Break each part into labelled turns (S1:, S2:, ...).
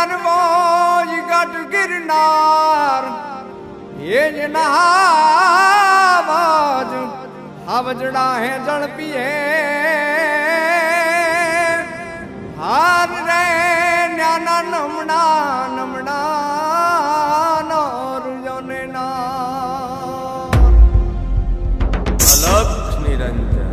S1: ગરવો ઈ ગઢ ગિરનાર એ જ નહાવાજ, હવજડા હે જળ પીએ. હાર રે નાના નમણા નમણા નો રૂજોને ના
S2: અલગ નિરંજન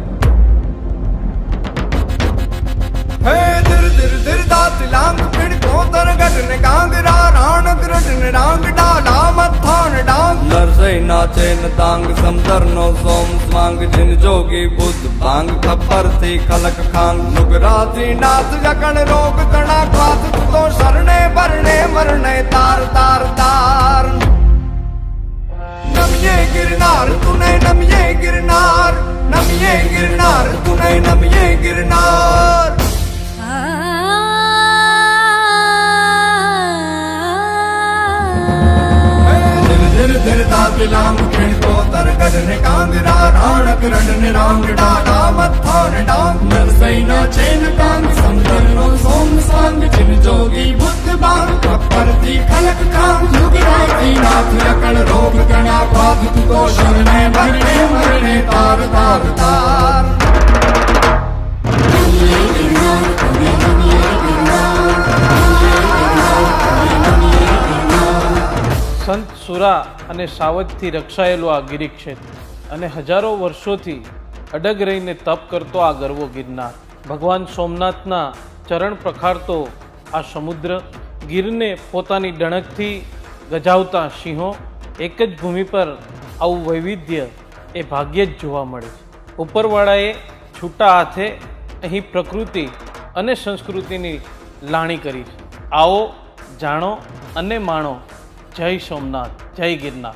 S2: નરસઈ નાચે ન તાંગ સમદર નો સોમ સ્વાંગ જિન જોગી બુદ્ધ ભાંગ ખપ્પરથી ખલક ખાંગ
S1: નુગરાથી નાથ જકણ રોગ તણા ખાસ તું તો શરણે ભરણે મરણે તાર તાર તાર. નમિયે ગિરનાર, તુને નમિયે ગિરનાર નમિયે ગિરનાર, તુને
S3: સુરા અને સાવજથી રક્ષાયેલું આ ગિરિક્ષેત્ર અને હજારો વર્ષોથી અડગ રહીને તપ કરતો આ ગરવો ગિરનાર. ભગવાન સોમનાથના ચરણ પ્રખારતો આ સમુદ્ર ગીરને પોતાની ડણકથી ગજાવતા સિંહો એક જ ભૂમિ પર આવું વૈવિધ્ય એ ભાગ્યે જ જોવા મળે છે. ઉપરવાળાએ છૂટા હાથે અહીં પ્રકૃતિ અને સંસ્કૃતિની લાણી કરી છે. આવો, જાણો અને માણો જય સોમનાથ જય
S1: ગિરનાર.